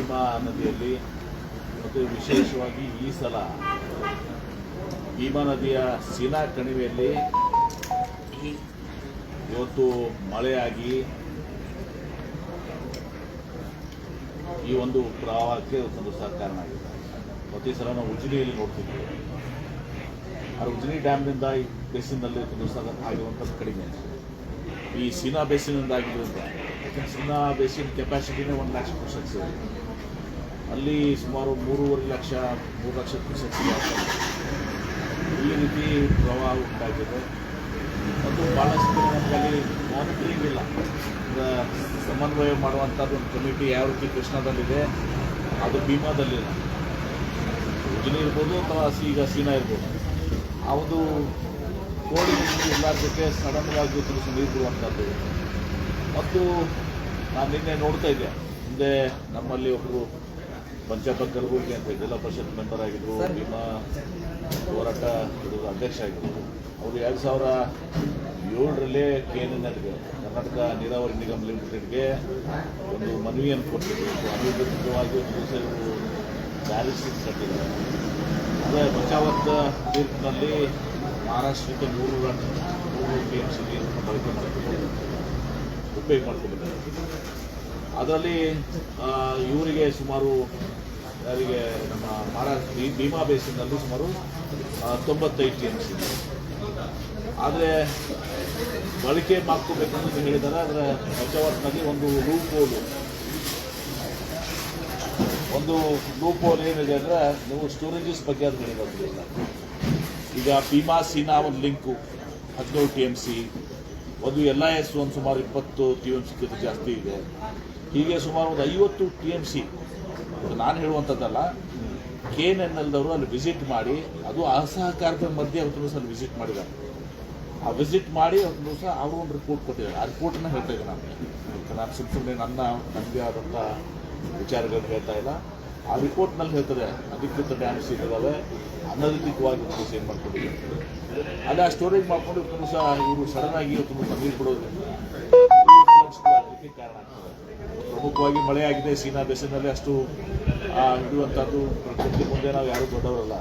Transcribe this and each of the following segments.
ಭೀಮಾ ನದಿಯಲ್ಲಿ ಮತ್ತು ವಿಶೇಷವಾಗಿ ಈ ಸಲ ಭೀಮಾ ನದಿಯ ಸೀನಾ ಕಣಿವೆಯಲ್ಲಿ ಇವತ್ತು ಮಳೆಯಾಗಿ ಈ ಒಂದು ಪ್ರವಾಹಕ್ಕೆ ಒಂದು ಕಾರಣ ಆಗಿದೆ ಪ್ರತಿ ಸಲ ನಾವು ಉಜಿನಿಯಲ್ಲಿ ನೋಡ್ತಿದ್ವಿ ಆ ಉಜಿನಿ ಡ್ಯಾಮ್ನಿಂದ ಈ ಬೇಸಿನಲ್ಲಿ ಸಹ ಆಗಿರುವಂಥದ್ದು ಕಡಿಮೆ. ಈ ಸೀನಾ ಬೇಸಿನಿಂದ ಆಗಿರೋದ್ರಿಂದ ಯಾಕಂದ್ರೆ ಸೀನಾ ಬೇಸಿನ್ ಕೆಪಾಸಿಟಿನೇ ಒಂದು ಲಕ್ಷ ಕ್ಯೂಸೆಕ್ಸ್ ಇದೆ ಅಲ್ಲಿ ಸುಮಾರು ಮೂರುವರೆ ಲಕ್ಷ, ಮೂರು ಲಕ್ಷ ಕ್ಯೂಸೆಕ್ಸ್ ಈ ರೀತಿ ಪ್ರವಾಹ ಉಂಟಾಗಿದೆ. ಮತ್ತು ಭಾಳಷ್ಟು ನಮ್ಮಲ್ಲಿ ಮಾನಿಟರಿಂಗ್ ಇಲ್ಲ ಸಮನ್ವಯ ಮಾಡುವಂಥದ್ದು ಒಂದು ಕಮಿಟಿ ಯಾವ ರೀತಿ ಕೃಷ್ಣದಲ್ಲಿದೆ, ಅದು ಭೀಮಾದಲ್ಲಿಲ್ಲ. ಉಜಿನಿ ಇರ್ಬೋದು ಅಥವಾ ಈಗ ಸೀನಾ ಇರ್ಬೋದು. ಆ ಒಂದು ಎಲ್ಲರ ಜೊತೆ ಸಡನ್ವಾಗಿ ತಿಳಿಸಿ ನೀರು ಬಿಡುವಂಥದ್ದು. ಮತ್ತು ನಾನು ನಿನ್ನೆ ನೋಡ್ತಾ ಇದ್ದೆ. ಮುಂದೆ ನಮ್ಮಲ್ಲಿ ಒಬ್ಬರು ಪಂಚಾಯತ್ ಕಲಬುರ್ಗಿ ಅಂತ ಜಿಲ್ಲಾ ಪರಿಷತ್ ಮೆಂಬರ್ ಆಗಿದ್ರು ಭೀಮಾ ಹೋರಾಟ ಇದ್ರ ಅಧ್ಯಕ್ಷ ಆಗಿದ್ದರು ಅವರು ಎರಡು ಸಾವಿರ ಏಳರಲ್ಲೇ ಕೆ ಎನ್ ಎನ್ಗೆ ಕರ್ನಾಟಕ ನೀರಾವರಿ ನಿಗಮ ಲಿಮಿಟೆಡ್ಗೆ ಒಂದು ಮನವಿಯನ್ನು ಕೊಟ್ಟಿದ್ದರು ಅನಿರ್ದಿಷ್ಟವಾಗಿ ಒಂದು ದಿವಸ ಇವರು ಕಟ್ಟಿದ್ದಾರೆ ಅಂದರೆ ಪಂಚಾವತ್ ತೀರ್ಪಿನಲ್ಲಿ ಮಹಾರಾಷ್ಟ್ರಕ್ಕೆ ನೂರು ಮೂರು ಟಿ ಎಂ ಸಿ ನೀರನ್ನು ಬಳಕೆ ಮಾಡ್ಕೊಂಡು ಉಪಯೋಗ ಮಾಡ್ಕೊಂಡಿದ್ದಾರೆ. ಅದರಲ್ಲಿ ಇವರಿಗೆ ಸುಮಾರು, ಯಾರಿಗೆ ನಮ್ಮ ಮಹಾರಾಷ್ಟ್ರ ಭೀಮಾ ಬೇಸಿನಲ್ಲಿ ಸುಮಾರು ತೊಂಬತ್ತೈದು ಟಿ ಎಂ ಸಿ ಆದರೆ, ಬಳಕೆ ಮಾಡ್ಕೋಬೇಕಂತ ಹೇಳಿದ್ದಾರೆ, ಆದರೆ ಬಚಾವತ್ನಲ್ಲಿ ಒಂದು ಲೂಪ್ ಹೋಲು ಒಂದು ಲೂಪ್ ಹೋಲ್ ಏನಿದೆ ಅಂದರೆ, ನೀವು ಸ್ಟೋರೇಜಸ್ ಬಗ್ಗೆ ಅದು ಹೇಳಿರೋದ್ರಿಂದ ಈಗ ಭೀಮಾ ಸೀನಾ ಒಂದು ಲಿಂಕು ಹದಿನೇಳು ಟಿ ಎಂ ಸಿ ಒಂದು ಎಲ್ ಐ ಎಸ್ ಒಂದು ಸುಮಾರು ಇಪ್ಪತ್ತು ಟಿ ಎಂ ಸಿಕ್ಕಿಂತ ಜಾಸ್ತಿ ಇದೆ. ಹೀಗೆ ಸುಮಾರು ಒಂದು ಐವತ್ತು ಟಿ ಎಂ ಸಿ. ನಾನು ಹೇಳುವಂಥದ್ದಲ್ಲ ಕೆ ಎನ್ ಎನ್ ಎಲ್ದವರು ಅಲ್ಲಿ ವಿಸಿಟ್ ಮಾಡಿ, ಅದು ಅಸಹಕಾರದ ಮಧ್ಯೆ ಅವತ್ತು ದಿವಸ ಅಲ್ಲಿ ವಿಸಿಟ್ ಮಾಡಿದ್ದಾರೆ. ಆ ವಿಸಿಟ್ ಮಾಡಿ ಒಂದು ದಿವಸ ಅವರು ಒಂದು ರಿಪೋರ್ಟ್ ಕೊಟ್ಟಿದ್ದಾರೆ. ಆ ರಿಪೋರ್ಟನ್ನ ಹೇಳ್ತಾ ಇದ್ದೆ ನಾನು. ನಾನು ಸುಮ್ಮ ಸುಮ್ಮನೆ ನನ್ನ, ನನಗೆ ಆದಂಥ ವಿಚಾರಗಳನ್ನ ಹೇಳ್ತಾ ಇಲ್ಲ. ಆ ರಿಪೋರ್ಟ್ನಲ್ಲಿ ಹೇಳ್ತದೆ, ಅಧಿಕೃತ ಡ್ಯಾಮ್ಸ್ ಇದ್ದಾವೆ ಅನಧಿಕವಾಗಿ ಒಂದು ಏನು ಮಾಡ್ಕೊಂಡಿದ್ದಾರೆ. ಅಲ್ಲಿ ಆ ಸ್ಟೋರೇಜ್ ಮಾಡ್ಕೊಂಡು ಇವತ್ತು ದಿವಸ ಇವರು ಸಡನ್ ಆಗಿ ಇವತ್ತು ನೀರು ಬಿಡೋದ್ರಿಂದ. ಕಾರಣ ಆಗ್ತದೆ. ಪ್ರಮುಖವಾಗಿ ಮಳೆಯಾಗಿದೆ ಆಗಿದೆ. ಸೀನಾ ಬೇಸಿನಲ್ಲಿ ಅಷ್ಟು ಹಿಡಿಯುವಂಥದ್ದು ಪ್ರಕೃತಿ ಮುಂದೆ ನಾವು ಯಾರೂ ದೊಡ್ಡವರಲ್ಲ.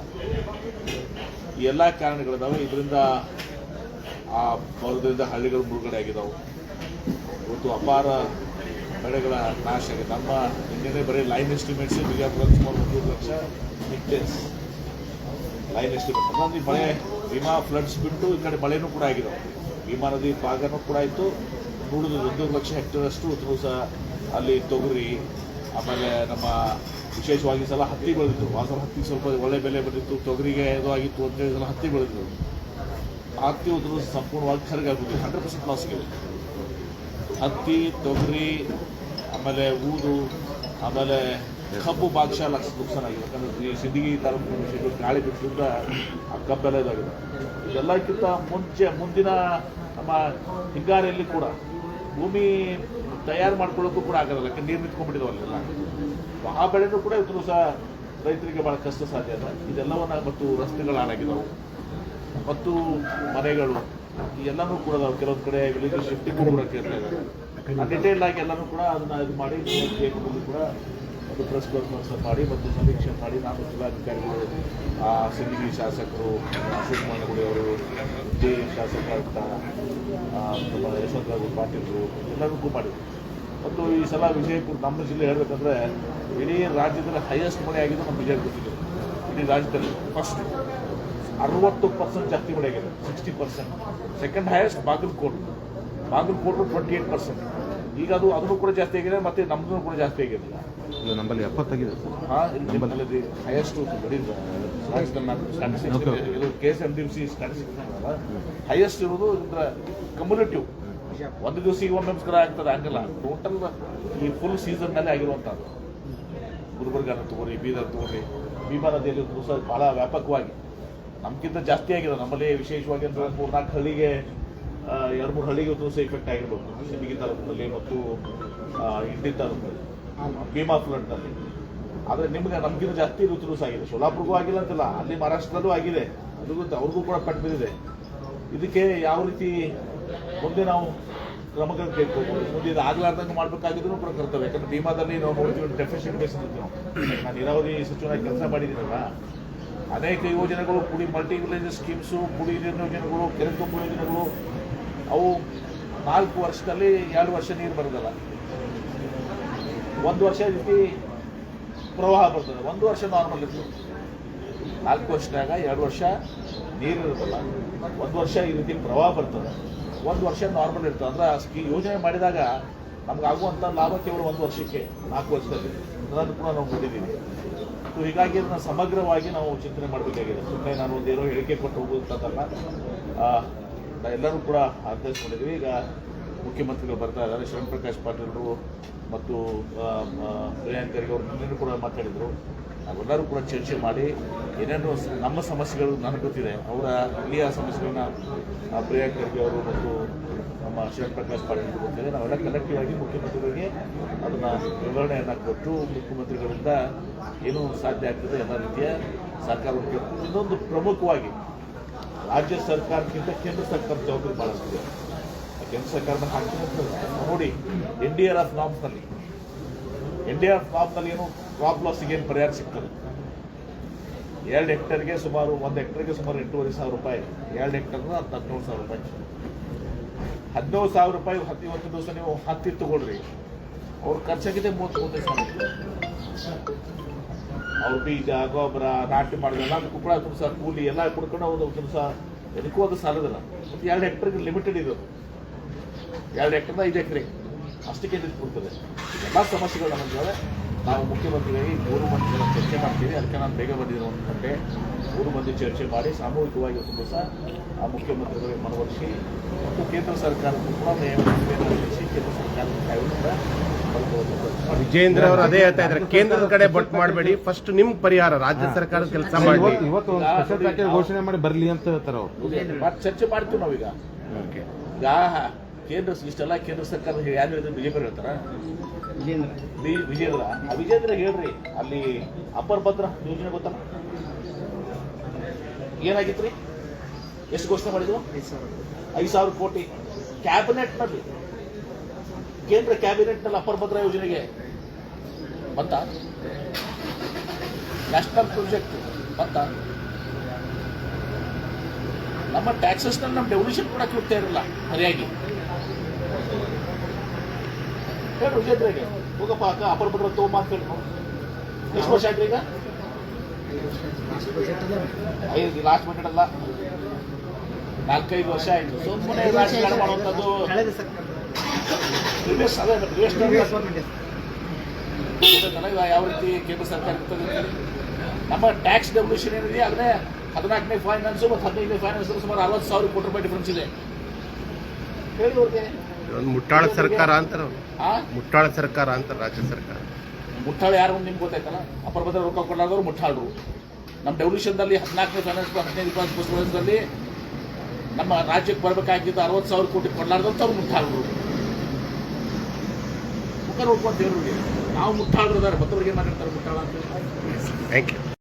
ಎಲ್ಲ ಕಾರಣಗಳಿದಾವೆ. ಇದರಿಂದ ಆ ಬರೋದ್ರಿಂದ ಹಳ್ಳಿಗಳು ಮುಳುಗಡೆ ಆಗಿದಾವೆ. ಇವತ್ತು ಅಪಾರ ಬೆಳೆಗಳ ನಾಶ ಆಗಿದೆ. ನಮ್ಮ ಹಿಂದೆ ಬರೀ ಲೈನ್ ಎಸ್ಟಿಮೇಟ್ಸ್ ಬಿಜಾಪುರ ಸುಮಾರು ಒಂದು ಲಕ್ಷ ಹೆಕ್ಟೇರ್ಸ್ ಲೈನ್ ಎಸ್ಟಿಮೇಟ್. ಅಂದ್ರೆ ಮಳೆ, ಭೀಮಾ ಫ್ಲಡ್ಸ್ ಬಿಟ್ಟು ಈ ಕಡೆ ಮಳೆನೂ ಕೂಡ ಆಗಿದಾವೆ. ಭೀಮಾ ನದಿ ಭಾಗನೂ ಕೂಡ ಆಯಿತು. ನೂರು ಒಂದೂರು ಲಕ್ಷ ಹೆಕ್ಟೇರ್ ಅಷ್ಟು ಉತ್ತರ ಸಹ ಅಲ್ಲಿ ತೊಗರಿ, ಆಮೇಲೆ ನಮ್ಮ ವಿಶೇಷವಾಗಿ ಸಲ ಹತ್ತಿ ಬೆಳೆದಿತ್ತು ಸಲ ಹತ್ತಿ ಸ್ವಲ್ಪ ಒಳ್ಳೆ ಬೆಲೆ ಬಂದಿತ್ತು. ತೊಗರಿಗೆ ಇದು ಆಗಿತ್ತು ಅಂತೇಳಿ ಸಲ ಹತ್ತಿ ಬೆಳೆದಿತ್ತು ಹತ್ತಿ ಉತ್ತರ ಸಂಪೂರ್ಣವಾಗಿ ಖರ್ಗಾಗ್ಬಿಟ್ಟಿದೆ ಹಂಡ್ರೆಡ್ ಪರ್ಸೆಂಟ್ ಲಾಸ್ ಹತ್ತಿ, ತೊಗರಿ, ಆಮೇಲೆ ಊದು, ಆಮೇಲೆ ಕಬ್ಬು ಭಾಗಶಃ ಲಕ್ಷ ನುಕ್ಸಾನ ಆಗಿದೆ. ಯಾಕಂದ್ರೆ ಈ ಸಿಂದಗಿ ತಾಲೂಕು ಗಾಳಿ ಬಿಟ್ಟಿದ್ದ ಆ ಕಬ್ಬೆಲ್ಲ ಇದಾಗಿದೆ. ಇದೆಲ್ಲಕ್ಕಿಂತ ಮುಂಚೆ, ಮುಂದಿನ ನಮ್ಮ ಹಿಂಗಾರಿಯಲ್ಲಿ ಕೂಡ ಭೂಮಿ ತಯಾರು ಮಾಡ್ಕೊಳ್ಳೋಕ್ಕೂ ಕೂಡ ಆಗಲ್ಲ ಯಾಕಂದ್ರೆ ನೀರು ನಿಂತ್ಕೊಂಡ್ಬಿಟ್ಟಿದ್ವಲ್ಲ ಆ ಬೆಳೆನೂ ಕೂಡ ಇವತ್ತು ಸಹ ರೈತರಿಗೆ ಭಾಳ ಕಷ್ಟ ಸಾಧ್ಯ ಅದ ಇದೆಲ್ಲವನ್ನ ಮತ್ತು ರಸ್ತೆಗಳು ಹಾಳಾಗಿದ್ದಾವೆ ಮತ್ತು ಮನೆಗಳು ಎಲ್ಲನೂ ಕೂಡ ಕೆಲವೊಂದು ಕಡೆ ವಿಲೇಜ್ ಶಿಫ್ಟಿಂಗ್ ಕೂಡ ಕೇಳ್ತಾ ಇದ್ದಾರೆ. ಡಿಟೇಲ್ ಆಗಿ ಎಲ್ಲನೂ ಕೂಡ ಅದನ್ನ ಇದು ಮಾಡಿ ಕೂಡ ಒಂದು ಪ್ರೆಸ್ ಕಾನ್ಫರೆನ್ಸ್ ಮಾಡಿ ಮತ್ತು ಸಮೀಕ್ಷೆ ಮಾಡಿ ನಾನು ಜಿಲ್ಲಾಧಿಕಾರಿಗಳು ಆ ಸಿಂಧಿ ಶಾಸಕರು ಅಶೋಕ್ ಮಾನಗುಡಿ ಅವರು ಜೆ ಶಾಸಕ ಆ, ನಮ್ಮ ಯಶವಂತರಾವ್ ಪಾಟೀಲ್ರು ಎಲ್ಲರಿಗೂ ಮಾಡಿದ್ರು ಮತ್ತು ಈ ಸಲ ವಿಜಯಪುರ ನಮ್ಮ ಜಿಲ್ಲೆ ಹೇಳಬೇಕಂದ್ರೆ ಇಡೀ ರಾಜ್ಯದಲ್ಲಿ ಹೈಯೆಸ್ಟ್ ಮಳೆ ಆಗಿದೆ ನಮ್ಮ ವಿಜಯಪುರ ಜಿಲ್ಲೆ. ಇಡೀ ರಾಜ್ಯದಲ್ಲಿ ಫಸ್ಟ್ ಅರವತ್ತು ಪರ್ಸೆಂಟ್ ಜಾಸ್ತಿ ಮಳೆ ಆಗಿದೆ sixty percent second highest Bagalkot. Bagalkot twenty eight percent ಈಗ ಅದು ಅದನ್ನು ಕೂಡ ಜಾಸ್ತಿ ಆಗಿದೆ ಮತ್ತೆ ನಮ್ಮದು ಕೂಡ ಜಾಸ್ತಿ ಆಗಿದೆ. ಇಲ್ಲ ನಮ್ಮಲ್ಲಿ ಎಪ್ಪತ್ತಾಗಿದೆ. ಹಾಂ ಇಲ್ಲಿ ಹೈಯೆಸ್ಟ್ ಬರೀ K S M D C statistics highest ಇರೋದು ಇದರ ಕಮ್ಯುನಿಟಿವ್ ಒಂದು ದಿವಸ ಒಂದು ನಮಸ್ಕಾರ ಆಗ್ತದೆ ಹಂಗಲ್ಲ. ಟೋಟಲ್ ಈ ಫುಲ್ ಸೀಸನ್ನಲ್ಲಿ ಆಗಿರುವಂಥದ್ದು ಗುಲ್ಬರ್ಗನ ತಗೋರಿ ಬೀದರ್ ತಗೋರಿ ಭೀಮಾ ನದಿಯಲ್ಲಿ ಬಹಳ ದಿವಸ ಭಾಳ ವ್ಯಾಪಕವಾಗಿ. ನಮ್ಗಿಂತ ಜಾಸ್ತಿ ಆಗಿದೆ ನಮ್ಮಲ್ಲಿ ವಿಶೇಷವಾಗಿ ಅಂದ್ರೆ ಮೂರ್ ನಾಲ್ಕು ಹಳ್ಳಿಗೆ ಎರಡು ಮೂರು ಹಳ್ಳಿಗೆ ಒಂದು ದಿವಸ ಇಫೆಕ್ಟ್ ಆಗಿರ್ಬೋದು. ಸಿಬಿಗಿ ತಾಲೂಕಿನಲ್ಲಿ ಮತ್ತು ಇಂಡಿ ತಾಲೂಕಿನಲ್ಲಿ ಭೀಮಾ ಫ್ಲಡ್ನಲ್ಲಿ. ಆದರೆ ನಿಮ್ಗೆ ನಮ್ಗಿಂತ ಜಾಸ್ತಿ ಋತು ಆಗಿದೆ. ಸೋಲಾಪುರ್ಗೂ ಆಗಿಲ್ಲ ಅಂತಲ್ಲ ಅಲ್ಲಿ ಮಹಾರಾಷ್ಟ್ರದಲ್ಲೂ ಆಗಿದೆ. ಅದು ಅವ್ರಿಗೂ ಕೂಡ ಪಟ್ಟು ಬಿದ್ದಿದೆ. ಇದಕ್ಕೆ ಯಾವ ರೀತಿ ಮುಂದೆ ನಾವು ಕ್ರಮಗಳು ಕೈಗೊಳ್ಬೋದು ಮುಂದೆ ಇದು ಆಗ್ಲಾರ್ದಂಗೆ ಮಾಡಬೇಕಾಗಿದ್ರು ಕೂಡ ಕರ್ತವ್ಯ. ಯಾಕಂದ್ರೆ ಭೀಮಾದಲ್ಲಿ ನಾವು ನೋಡ್ತೀವಿ ಡೆಫಿಷಿಯೆಂಟ್ ಬೇಸ್ ನಾವು. ನೀರಾವರಿ ಸಚಿವನಾಗಿ ಕೆಲಸ ಮಾಡಿದ್ದೀನಲ್ಲ, ಅನೇಕ ಯೋಜನೆಗಳು ಕುಡಿ ಮಲ್ಟಿ ವಿಲೇಜ್ ಸ್ಕೀಮ್ಸು ಕುಡಿ ನೀರಿನ ಯೋಜನೆಗಳು ಕೆರೆ ತುಂಬು ಯೋಜನೆಗಳು, ಅವು ನಾಲ್ಕು ವರ್ಷದಲ್ಲಿ ಎರಡು ವರ್ಷ ನೀರು ಬರೋದಲ್ಲ. ಒಂದು ವರ್ಷ ರೀತಿ ಪ್ರವಾಹ ಬರ್ತದೆ. ಒಂದು ವರ್ಷ ನಾರ್ಮಲ್ ಇತ್ತು ನಾಲ್ಕು ವರ್ಷದಾಗ ಎರಡು ವರ್ಷ ನೀರು ಇರೋದಲ್ಲ ಒಂದು ವರ್ಷ ಈ ರೀತಿ ಪ್ರವಾಹ ಬರ್ತದೆ. ಒಂದು ವರ್ಷ ನಾರ್ಮಲ್ ಇರ್ತದೆ ಅಂದ್ರೆ ಈ ಯೋಜನೆ ಮಾಡಿದಾಗ ನಮ್ಗೆ ಆಗುವಂಥ ಲಾಭ ಕೇವಲ ಒಂದು ವರ್ಷಕ್ಕೆ, ನಾಲ್ಕು ವರ್ಷದಲ್ಲಿ. ಅದನ್ನು ಕೂಡ ನಾವು ನೋಡಿದ್ದೀವಿ ಸೊ ಹೀಗಾಗಿ ಅದನ್ನ ಸಮಗ್ರವಾಗಿ ನಾವು ಚಿಂತನೆ ಮಾಡಬೇಕಾಗಿದೆ. ಸುಮ್ಮನೆ ನಾನು ಒಂದೇನೋ ಹೇಳಿಕೆ ಕೊಟ್ಟು ಹೋಗುವಂಥದ್ದಲ್ಲ ಎಲ್ಲರೂ ಕೂಡ ಅರ್ಥೈಸ್ಕೊಂಡಿದ್ದೀವಿ ಈಗ ಮುಖ್ಯಮಂತ್ರಿಗಳು ಬರ್ತಾ ಇದ್ದಾರೆ. ಶರಣ್ ಪ್ರಕಾಶ್ ಪಾಟೀಲ್ರು ಮತ್ತು ಪ್ರಿಯಾಂಕ್ ಖರ್ಗೆ ಅವರು ಕೂಡ ಮಾತಾಡಿದರು. ನಾವೆಲ್ಲರೂ ಕೂಡ ಚರ್ಚೆ ಮಾಡಿ ಏನೇನು ನಮ್ಮ ಸಮಸ್ಯೆಗಳು ನನಗೆ ಗೊತ್ತಿದೆ. ಅವರ ಇಲ್ಲಿಯ ಸಮಸ್ಯೆಗಳನ್ನ ಪ್ರಿಯಾಂಕ್ ಖರ್ಗೆ ಅವರು ಮತ್ತು ನಮ್ಮ ಶರಣ್ ಪ್ರಕಾಶ್ ಪಾಟೀಲ್ ಗೊತ್ತಿದೆ. ನಾವೆಲ್ಲ ಕಲೆಕ್ಟಿವ್ ಆಗಿ ಮುಖ್ಯಮಂತ್ರಿಗಳಿಗೆ ಅದನ್ನು ವಿವರಣೆಯನ್ನು ಕೊಟ್ಟು ಮುಖ್ಯಮಂತ್ರಿಗಳಿಂದ ಏನು ಸಾಧ್ಯ ಆಗ್ತದೆ ಎಲ್ಲ ರೀತಿಯ ಕೊಟ್ಟು ಇನ್ನೊಂದು ಪ್ರಮುಖವಾಗಿ ರಾಜ್ಯ ಸರ್ಕಾರಕ್ಕಿಂತ ಕೇಂದ್ರ ಸರ್ಕಾರದ ಜವಾಬ್ದಾರಿ ಭಾಳಷ್ಟಿದೆ ಕೇಂದ್ರ ಸರ್ಕಾರದ ಹಾಕಿ ನೋಡಿ ಎನ್ ಡಿ ಆರ್ ಎಫ್ ನಾಮ್ಸ್ನಲ್ಲಿ ಎನ್ ಡಿ ಆರ್ ಎಫ್ ನಾಮ್ಸ್ನಲ್ಲಿ ಏನು ಕ್ರಾಪ್ ಲಾಸಿಗೆ ಏನು ಪರಿಹಾರ ಸಿಗ್ತದೆ? ಎರಡು ಹೆಕ್ಟರ್ಗೆ ಸುಮಾರು ಒಂದು ಹೆಕ್ಟರ್ಗೆ ಸುಮಾರು ಎಂಟೂವರೆ ಸಾವಿರ ರೂಪಾಯಿ. ಎರಡು ಹೆಕ್ಟರ್ನ ಹತ್ತು ಹದಿನೇಳು ಸಾವಿರ ರೂಪಾಯಿ. ಹದಿನೇಳು ಸಾವಿರ ರೂಪಾಯಿ ಹತ್ತು ಇವತ್ತು ದಿವಸ ನೀವು ಹತ್ತಿ ತಗೊಳ್ರಿ. ಅವ್ರ ಖರ್ಚಾಗಿದೆ ಮೂವತ್ತು ಮೂವತ್ತೈದು ಸಾವಿರ. ಅವ್ರ ಬೀಜ, ಗೊಬ್ಬರ, ನಾಟಿ ಮಾಡೋದೆಲ್ಲ ಎಲ್ಲ ಕುಪ್ಪಳ ತುಂಬ ಸಹ ಕೂಲಿ ಎಲ್ಲ ಕೊಡ್ಕೊಂಡು ಒಂದು ಕೆಲಸ ಎದಕ್ಕೂ ಅದು ಸಾಲದಲ್ಲ. ಮತ್ತು ಎರಡು ಹೆಕ್ಟರ್ಗೆ ಲಿಮಿಟೆಡ್ ಇದು ಎರಡು ಎಕರೆ ಐದು ಎಕರೆ ಅಷ್ಟಕ್ಕೆ ಇದು ಕೊಡ್ತದೆ ಎಲ್ಲ ಸಮಸ್ಯೆಗಳು ನಮಗೆ ನಾವು ಮುಖ್ಯಮಂತ್ರಿಗಳಿಗೆ ಮೂರು ಮಂದಿ ಜನ ಚರ್ಚೆ ಮಾಡ್ತೀವಿ. ಅದಕ್ಕೆ ನಾನು ಬೇಗ ಬಂದಿರೋ ಒಂದು ಗಂಟೆ. ಮೂರು ಮಂದಿ ಚರ್ಚೆ ಮಾಡಿ ಸಾಮೂಹಿಕವಾಗಿ ಒಂದು ದಿವಸ ಆ ಮುಖ್ಯಮಂತ್ರಿಗಳಿಗೆ ಮನವೊಲಿಸಿ ಮತ್ತು ಕೇಂದ್ರ ಸರ್ಕಾರಕ್ಕೂ ಕೂಡ ನಿಯಮಿಸಿ ಕೇಂದ್ರ ಸರ್ಕಾರದ ಕಾಯ್ದೆ ವಿಜೇಂದ್ರ ಅವರು ಅದೇ ಹೇಳ್ತಾ ಇದ್ದಾರೆ. ಕೇಂದ್ರದ ಕಡೆ ಬಟ್ ಮಾಡಬೇಡಿ. ಫಸ್ಟ್ ನಿಮ್ ಪರಿಹಾರ ರಾಜ್ಯ ಸರ್ಕಾರ ಕೆಲಸ ಮಾಡಿ ಇವತ್ತು ಇವತ್ತು ಒಂದು ಸ್ಪೆಷಲ್ ಪ್ಯಾಕೇಜ್ ಘೋಷಣೆ ಮಾಡಿ ಬರಲಿ ಅಂತ ಹೇಳ್ತಾರೆ ಅವರು. ಮತ್ತೆ ಚರ್ಚೆ ಮಾಡ್ತೀವಿ ನಾವೀಗ. ಈಗ ಕೇಂದ್ರ ಇಷ್ಟೆಲ್ಲ ಕೇಂದ್ರ ಸರ್ಕಾರ ಯಾರು ಹೇಳಿದ್ರು ಬಿಜೆಪಿ ಹೇಳ್ತಾರ? ವಿಜೇಂದ್ರ. ಆ ವಿಜೇಂದ್ರ ಹೇಳ್ರಿ. ಅಲ್ಲಿ ಅಪ್ಪರ್ ಭದ್ರ ಯೋಜನೆ ಗೊತ್ತಲ್ಲ? ಏನಾಗಿತ್ರಿ? ಎಷ್ಟು ಘೋಷಣೆ ಮಾಡಿದ್ರು? ಐದು ಸಾವಿರ ಕೋಟಿ. ಕ್ಯಾಬಿನೆಟ್ನಲ್ಲಿ ಕೇಂದ್ರ ಕ್ಯಾಬಿನೆಟ್ನಲ್ಲಿ ಅಪ್ಪರ್ ಭದ್ರ ಯೋಜನೆಗೆ ಬಂತ? ನ್ಯಾಷನಲ್ ಪ್ರಾಜೆಕ್ಟ್ ಬಂತ? ನಮ್ಮ ಟ್ಯಾಕ್ಸಸ್ ನಮ್ಮ ಡೆವಲ್ಯೂಷನ್ ಕೂಡ ಕೊಡ್ತಾ ಇರಲಿಲ್ಲ ಸರಿಯಾಗಿ. ಹೇಳು ವಿಜೇಂದ್ರಿಗೆ ಹೋಗಪ್ಪ ಅಕ್ಕ ಅಪ್ಪರ ಬಿಟ್ರೆ ತೋ ಮಾತು ಕೇಳಿ ಎಷ್ಟು ವರ್ಷ ಆಯ್ತು ಈಗ? ಐದು ಲಾಸ್ಟ್ ಬಜೆಟ್ ಅಲ್ಲ. ನಾಲ್ಕೈದು ವರ್ಷ ಆಯ್ತು. ಸುಮ್ಮನೆ ರಾಜಕಾರಣ ಮಾಡುವಂಥದ್ದು. ಇವಾಗ ಯಾವ ರೀತಿ ಕೇಂದ್ರ ಸರ್ಕಾರ ಇರ್ತದೆ ನಮ್ಮ ಟ್ಯಾಕ್ಸ್ ಡೆವಲ್ಯೂಷನ್ ಏನಿದೆ ಅದನ್ನೇ ಹದಿನಾಲ್ಕನೇ ಫೈನಾನ್ಸ್ ಮತ್ತು ಹದಿನೈದನೇ ಫೈನಾನ್ಸ್ ಸುಮಾರು ಅರವತ್ತು ಸಾವಿರ ಕೋಟಿ ರೂಪಾಯಿ ಡಿಫ್ರೆನ್ಸ್ ಇದೆ. ಹೇಳಿ ಅವ್ರಿಗೆ. ಒಂದು ಮುಟ್ಟಾಳ ಸರ್ಕಾರ ಅಂತಾರ ಮುಟ್ಟಾಳ ಸರ್ಕಾರ ಅಂತ ರಾಜ್ಯ ಸರ್ಕಾರ. ಮುಟ್ಟಾಳು ಯಾರು ಅಂತ ನಿಮ್ಗೆ ಗೊತ್ತಾಯ್ತಲ್ಲ? ಅಪರ ಭದ್ರ ರೊಕ್ಕ ಕೊಡಲಾದವರು ಮುಟ್ಟಾಳರು ನಮ್ಮ ಡೆವಲ್ಯೂಷನ್ದಲ್ಲಿ ಹದಿನಾಲ್ಕನೇ ಫೈನಾನ್ಸ್ ಹದಿನೈದು ಫೈನಾನ್ಸ್ ಫೈನಾನ್ಸ್ನಲ್ಲಿ ನಮ್ಮ ರಾಜ್ಯಕ್ಕೆ ಬರಬೇಕಾಗಿದ್ದು ಅರವತ್ತು ಸಾವಿರ ಕೋಟಿ ಕೊಡಲಾರ್ದಂಥವ್ರು ಮುಟ್ಟಾಳರು ಮುಖ ನೋಡ್ಕೊಂತ ದೇವ್ರಿಗೆ. ನಾವು ಮುಟ್ಟಾಳರು ಇದಾರೆ. ಮತ್ತವ್ರಿಗೆ ಏನು ಮಾಡಿರ್ತಾರೆ ಮುಟ್ಟಾಳ ಅಂತ? Thank you